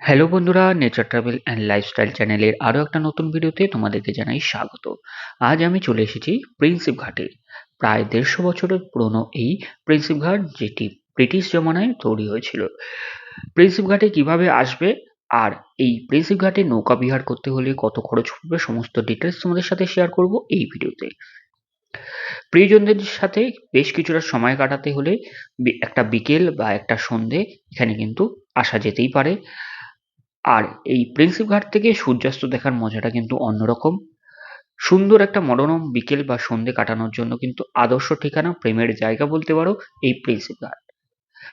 Hello বন্ধুরা nature travel and lifestyle চ্যানেলের আরও একটা নতুন ভিডিওতে তোমাদেরকে জানাই স্বাগত। আজ আমি চলে এসেছি প্রিন্সিপ ঘাটে। প্রায় দেড়শো বছরের পুরনো এই প্রিন্সিপ ঘাট, যেটি ব্রিটিশ জমানায় তৈরি হয়েছিল। প্রিন্সিপ ঘাটে কীভাবে আসবে আর এই প্রিন্সিপ ঘাটে নৌকা বিহার করতে হলে কত খরচ পড়বে সমস্ত ডিটেলস তোমাদের সাথে শেয়ার করব এই ভিডিওতে। প্রিয়জনদের সাথে বেশ কিছুটা সময় কাটাতে হলে একটা বিকেল বা একটা সন্ধে এখানে কিন্তু আসা যেতেই পারে। আর এই প্রিন্সিপ ঘাট থেকে সূর্যাস্ত দেখার মজাটা কিন্তু অন্যরকম। সুন্দর একটা মনোরম বিকেল বা সন্ধে কাটানোর জন্য কিন্তু আদর্শ ঠিকানা, প্রেমের জায়গা বলতে পারো, এই প্রিন্সিপ ঘাট।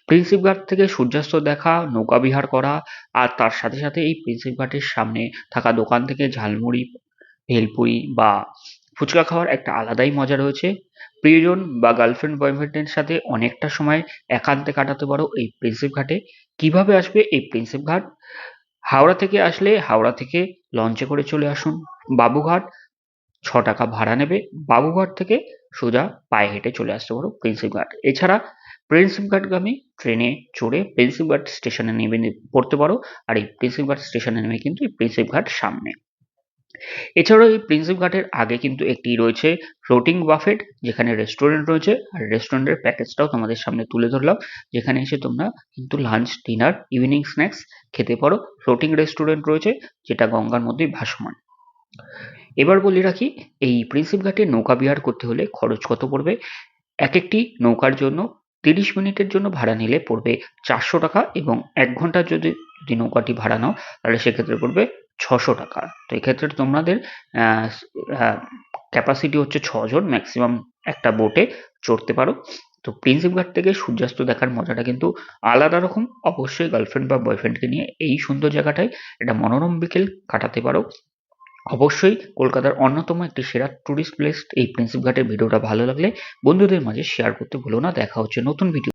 প্রিন্সিপ ঘাট থেকে সূর্যাস্ত দেখা, নৌকা বিহার করা, আর তার সাথে সাথে এই প্রিন্সিপ ঘাটের সামনে থাকা দোকান থেকে ঝালমুড়ি, ভেলপুরি বা ফুচকা খাওয়ার একটা আলাদাই মজা রয়েছে। প্রিয়জন বা গার্লফ্রেন্ড বয়ফ্রেন্ডের সাথে অনেকটা সময় একান্তে কাটাতে পারো এই প্রিন্সিপ ঘাটে। কীভাবে আসবে এই প্রিন্সিপ ঘাট? হাওড়া থেকে আসলে হাওড়া থেকে লঞ্চে করে চলে আসুন। বাবুঘাট ছ টাকা ভাড়া নেবে। বাবুঘাট থেকে সোজা পায়ে হেঁটে চলে আসতে পারো প্রিন্সিপঘাট এছাড়া প্রিন্সিপঘাটগামী ট্রেনে চড়ে প্রিন্সিপঘাট স্টেশনে নেমে পড়তে পারো। আর এই প্রিন্সিপঘাট স্টেশনে নেমে কিন্তু এই প্রিন্সিপঘাট সামনে। এছাড়াও এই প্রিন্সিপ ঘাটের আগে কিন্তু একটি রয়েছে ফ্লোটিং বাফেট যেখানে রেস্টুরেন্ট রয়েছে। আর রেস্টুরেন্টের প্যাকেজটাও তোমাদের সামনে তুলে ধরলাম। যেখানে এসে তোমরা কিন্তু লাঞ্চ ডিনার ইভিনিং স্ন্যাক্স খেতে পারো। ফ্লোটিং রেস্টুরেন্ট রয়েছে, যেটা গঙ্গার মধ্যেই ভাসমান। এবার বলে রাখি, এই প্রিন্সিপ ঘাটে নৌকা বিহার করতে হলে খরচ কত পড়বে? এক একটি নৌকার জন্য তিরিশ মিনিটের জন্য ভাড়া নিলে পড়বে চারশো টাকা এবং এক ঘণ্টার যদি যদি নৌকাটি ভাড়া নাও, তাহলে সেক্ষেত্রে পড়বে ছশো টাকা। তো এক্ষেত্রে তোমাদের ক্যাপাসিটি হচ্ছে ছজন ম্যাক্সিমাম একটা বোটে চড়তে পারো। তো প্রিন্সিপ ঘাট থেকে সূর্যাস্ত দেখার মজাটা কিন্তু আলাদা রকম। অবশ্যই গার্লফ্রেন্ড বা বয়ফ্রেন্ডকে নিয়ে এই সুন্দর জায়গাটায় একটা মনোরম বিকেল কাটাতে পারো। অবশ্যই কলকাতার অন্যতম একটি সেরা ট্যুরিস্ট প্লেস এই প্রিন্সিপ ঘাটের ভিডিওটা ভালো লাগলে বন্ধুদের মাঝে শেয়ার করতে ভুলো না। দেখা হচ্ছে নতুন ভিডিও